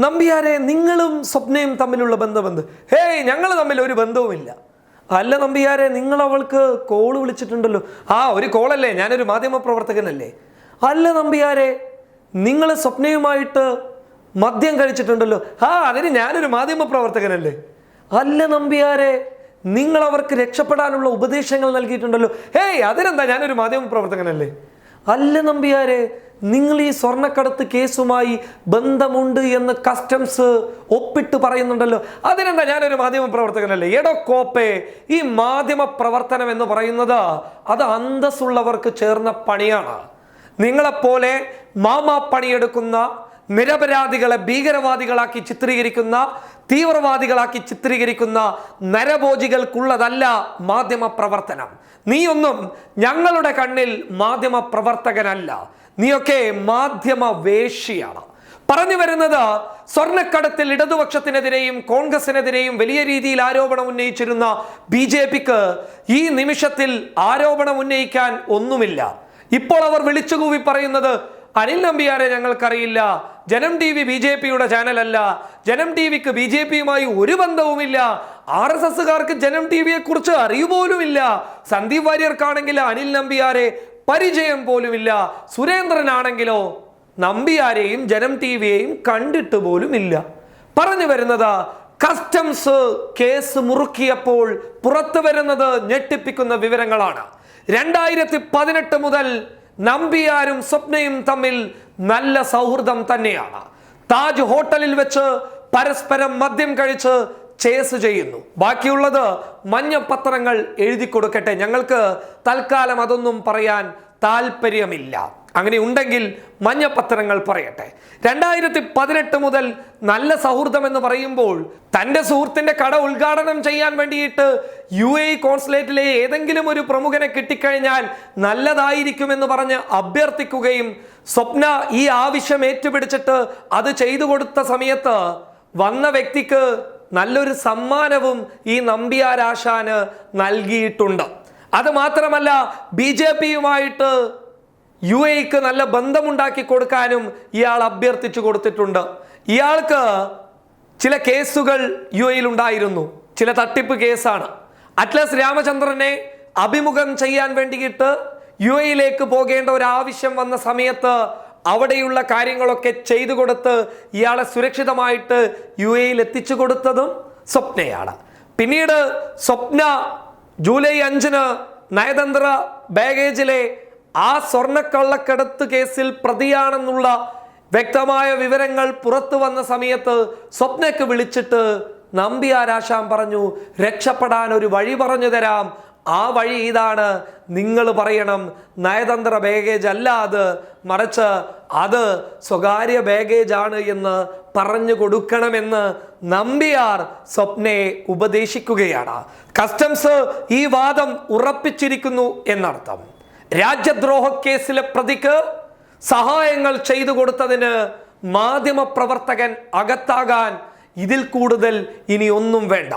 നമ്പിയാരെ നിങ്ങളും സ്വപ്നയും തമ്മിലുള്ള ബന്ധമെന്ത്? ഹേയ് ഞങ്ങൾ തമ്മിൽ ഒരു ബന്ധവുമില്ല. അല്ല നമ്പിയാരെ നിങ്ങൾ അവൾക്ക് കോൾ വിളിച്ചിട്ടുണ്ടല്ലോ. ആ ഒരു കോളല്ലേ ഞാനൊരു മാധ്യമ പ്രവർത്തകനല്ലേ. അല്ല നമ്പിയാരെ നിങ്ങൾ സ്വപ്നയുമായിട്ട് മദ്യം കഴിച്ചിട്ടുണ്ടല്ലോ. ആ അതിന് ഞാനൊരു മാധ്യമ പ്രവർത്തകനല്ലേ. അല്ല നമ്പിയാരെ നിങ്ങൾ അവർക്ക് രക്ഷപ്പെടാനുള്ള ഉപദേശങ്ങൾ നൽകിയിട്ടുണ്ടല്ലോ. ഹേയ് അതിനെന്താ ഞാനൊരു മാധ്യമ പ്രവർത്തകനല്ലേ? അല്ല നമ്പിയാരെ നിങ്ങൾ ഈ സ്വർണക്കടത്ത് കേസുമായി ബന്ധമുണ്ട് എന്ന് കസ്റ്റംസ് ഒപ്പിട്ട് പറയുന്നുണ്ടല്ലോ. അതിനെന്താ ഞാനൊരു മാധ്യമ പ്രവർത്തകനല്ലേ? എടോ കോപ്പേ ഈ മാധ്യമ പ്രവർത്തനം എന്ന് പറയുന്നത് അത് അന്തസ്സുള്ളവർക്ക് ചേർന്ന പണിയാണ്. നിങ്ങളെപ്പോലെ മാമാ പണിയെടുക്കുന്ന നിരപരാധികളെ ഭീകരവാദികളാക്കി ചിത്രീകരിക്കുന്ന തീവ്രവാദികളാക്കി ചിത്രീകരിക്കുന്ന നരഭോജികൾക്കുള്ളതല്ല മാധ്യമ പ്രവർത്തനം നീയൊന്നും ഞങ്ങളുടെ കണ്ണിൽ മാധ്യമ പ്രവർത്തകനല്ല നീയൊക്കെ മാധ്യമ വേഷിയാണ് പറഞ്ഞു വരുന്നത് സ്വർണക്കടത്തിൽ ഇടതുപക്ഷത്തിനെതിരെയും കോൺഗ്രസിനെതിരെയും വലിയ രീതിയിൽ ആരോപണം ഉന്നയിച്ചിരുന്ന ബി ജെ പിക്ക് ഈ നിമിഷത്തിൽ ആരോപണം ഉന്നയിക്കാൻ ഒന്നുമില്ല. ഇപ്പോൾ അവർ വിളിച്ചുകൂവി പറയുന്നത് അനിൽ നമ്പിയാരെ ഞങ്ങൾക്കറിയില്ല. ജനം ടി വി ബി ജെ പിയുടെ ചാനലല്ല. ജനം ടി വിക്ക് ബി ജെ പിയുമായി ഒരു ബന്ധവുമില്ല. ആർ എസ് എസ്സുകാർക്ക് ജനം ടി വിയെ കുറിച്ച് അറിയുപോലുമില്ല സന്ദീപ് വാര്യർക്കാണെങ്കിൽ അനിൽ നമ്പിയാരെ പരിചയം പോലുമില്ല. സുരേന്ദ്രനാണെങ്കിലോ നമ്പിയാരെയും ജനം ടി വിയെയും കണ്ടിട്ട് പോലുമില്ല. പറഞ്ഞു വരുന്നത് കസ്റ്റംസ് കേസ് മുറുക്കിയപ്പോൾ പുറത്തു വരുന്നത് ഞെട്ടിപ്പിക്കുന്ന വിവരങ്ങളാണ്. രണ്ടായിരത്തി പതിനെട്ട് മുതൽ നമ്പിയാരും സ്വപ്നയും തമ്മിൽ നല്ല സൗഹൃദം തന്നെയാണ്. താജ് ഹോട്ടലിൽ വെച്ച് പരസ്പരം മദ്യം കഴിച്ച് ചേസ് ചെയ്യുന്നു. ബാക്കിയുള്ളത് മഞ്ഞപ്പത്രങ്ങൾ എഴുതി കൊടുക്കട്ടെ ഞങ്ങൾക്ക് തൽക്കാലം അതൊന്നും പറയാൻ താല്പര്യമില്ല അങ്ങനെ ഉണ്ടെങ്കിൽ മഞ്ഞ പത്രങ്ങൾ പറയട്ടെ. രണ്ടായിരത്തി പതിനെട്ട് മുതൽ നല്ല സൗഹൃദം എന്ന് പറയുമ്പോൾ തന്റെ സുഹൃത്തിന്റെ കട ഉദ്ഘാടനം ചെയ്യാൻ വേണ്ടിയിട്ട് യു എ കോൺസുലേറ്റിലെ ഏതെങ്കിലും ഒരു പ്രമുഖനെ കിട്ടിക്കഴിഞ്ഞാൽ നല്ലതായിരിക്കുമെന്ന് പറഞ്ഞ് അഭ്യർത്ഥിക്കുകയും സ്വപ്ന ഈ ആവശ്യം ഏറ്റുപിടിച്ചിട്ട് അത് ചെയ്തു കൊടുത്ത സമയത്ത് വന്ന വ്യക്തിക്ക് നല്ലൊരു സമ്മാനവും ഈ നമ്പ്യാരാശാന് നൽകിയിട്ടുണ്ട്. അത് മാത്രമല്ല ബി ജെ പിയുമായിട്ട് യു എക്ക് നല്ല ബന്ധമുണ്ടാക്കി കൊടുക്കാനും ഇയാൾ അഭ്യർത്ഥിച്ചു കൊടുത്തിട്ടുണ്ട്. ഇയാൾക്ക് ചില കേസുകൾ യു എയിൽ ഉണ്ടായിരുന്നു. ചില തട്ടിപ്പ് കേസാണ്. അറ്റ്ലസ് രാമചന്ദ്രനെ അഭിമുഖം ചെയ്യാൻ വേണ്ടിയിട്ട് യു എയിലേക്ക് പോകേണ്ട ഒരു ആവശ്യം വന്ന സമയത്ത് അവിടെയുള്ള കാര്യങ്ങളൊക്കെ ചെയ്തു കൊടുത്ത് ഇയാളെ സുരക്ഷിതമായിട്ട് യു എയിൽ എത്തിച്ചു കൊടുത്തതും സ്വപ്നയാണ്. പിന്നീട് സ്വപ്ന ജൂലൈ അഞ്ചിന് നയതന്ത്ര ബാഗേജിലെ ആ സ്വർണക്കള്ളക്കടത്ത് കേസിൽ പ്രതിയാണെന്നുള്ള വ്യക്തമായ വിവരങ്ങൾ പുറത്തു വന്ന സമയത്ത് സ്വപ്നയ്ക്ക് വിളിച്ചിട്ട് നമ്പിയാരാശാൻ പറഞ്ഞു രക്ഷപ്പെടാൻ ഒരു വഴി പറഞ്ഞു തരാം. ആ വഴി ഇതാണ്. നിങ്ങൾ പറയണം നയതന്ത്ര ബാഗേജ് അല്ല അത്. മറിച്ച് അത് സ്വകാര്യ ബാഗേജ് ആണ് എന്ന് പറഞ്ഞു കൊടുക്കണമെന്ന് നമ്പിയാർ സ്വപ്നയെ ഉപദേശിക്കുകയാണ്. കസ്റ്റംസ് ഈ വാദം ഉറപ്പിച്ചിരിക്കുന്നു എന്നർത്ഥം. രാജ്യദ്രോഹ കേസിലെ പ്രതിക്ക് സഹായങ്ങൾ ചെയ്തു കൊടുത്തതിന് മാധ്യമ പ്രവർത്തകൻ അകത്താകാൻ ഇതിൽ കൂടുതൽ ഇനി ഒന്നും വേണ്ട.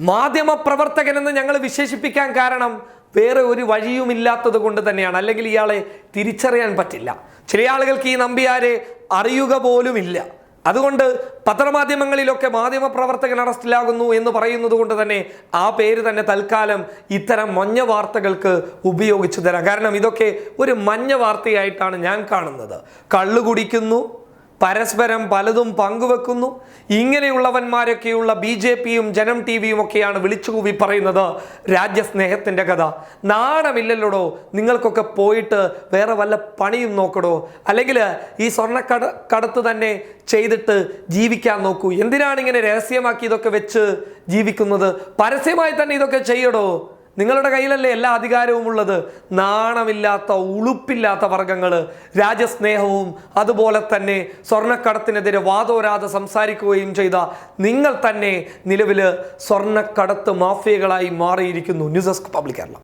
മാധ്യമ പ്രവർത്തകൻ എന്ന് ഞങ്ങൾ വിശേഷിപ്പിക്കാൻ കാരണം വേറെ ഒരു വഴിയുമില്ലാത്തത് കൊണ്ട് തന്നെയാണ്. അല്ലെങ്കിൽ ഇയാളെ തിരിച്ചറിയാൻ പറ്റില്ല. ചില ആളുകൾക്ക് ഈ നമ്പിയാരെ അറിയുക പോലുമില്ല അതുകൊണ്ട് പത്രമാധ്യമങ്ങളിലൊക്കെ മാധ്യമ പ്രവർത്തകൻ അറസ്റ്റിലാകുന്നു എന്ന് പറയുന്നത് കൊണ്ട് തന്നെ ആ പേര് തന്നെ തൽക്കാലം ഇത്തരം മഞ്ഞ വാർത്തകൾക്ക് ഉപയോഗിച്ചു തരാം. കാരണം ഇതൊക്കെ ഒരു മഞ്ഞ വാർത്തയായിട്ടാണ് ഞാൻ കാണുന്നത്. കള്ളു കുടിക്കുന്നു പരസ്പരം പലതും പങ്കുവെക്കുന്നു. ഇങ്ങനെയുള്ളവന്മാരൊക്കെയുള്ള ബി ജെ പിയും ജനം ടി വിയും ഒക്കെയാണ് വിളിച്ചുകൂവി പറയുന്നത് രാജ്യസ്നേഹത്തിന്റെ കഥ. നാണമില്ലല്ലോടോ നിങ്ങൾക്കൊക്കെ പോയിട്ട് വേറെ വല്ല പണിയും നോക്കടോ. അല്ലെങ്കിൽ ഈ സ്വർണക്കട കടത്ത് തന്നെ ചെയ്തിട്ട് ജീവിക്കാൻ നോക്കൂ. എന്തിനാണ് ഇങ്ങനെ രഹസ്യമാക്കി ഇതൊക്കെ വെച്ച് ജീവിക്കുന്നത്? പരസ്യമായി തന്നെ ഇതൊക്കെ ചെയ്യടോ. നിങ്ങളുടെ കയ്യിലല്ലേ എല്ലാ അധികാരവും ഉള്ളത്? നാണമില്ലാത്ത ഉളുപ്പില്ലാത്ത വർഗങ്ങൾ രാജ്യസ്നേഹവും അതുപോലെ തന്നെ സ്വർണക്കടത്തിനെതിരെ വാദോരാതെ സംസാരിക്കുകയും ചെയ്ത നിങ്ങൾ തന്നെ നിലവിൽ സ്വർണക്കടത്ത് മാഫിയകളായി മാറിയിരിക്കുന്നു. News desk public Keralam.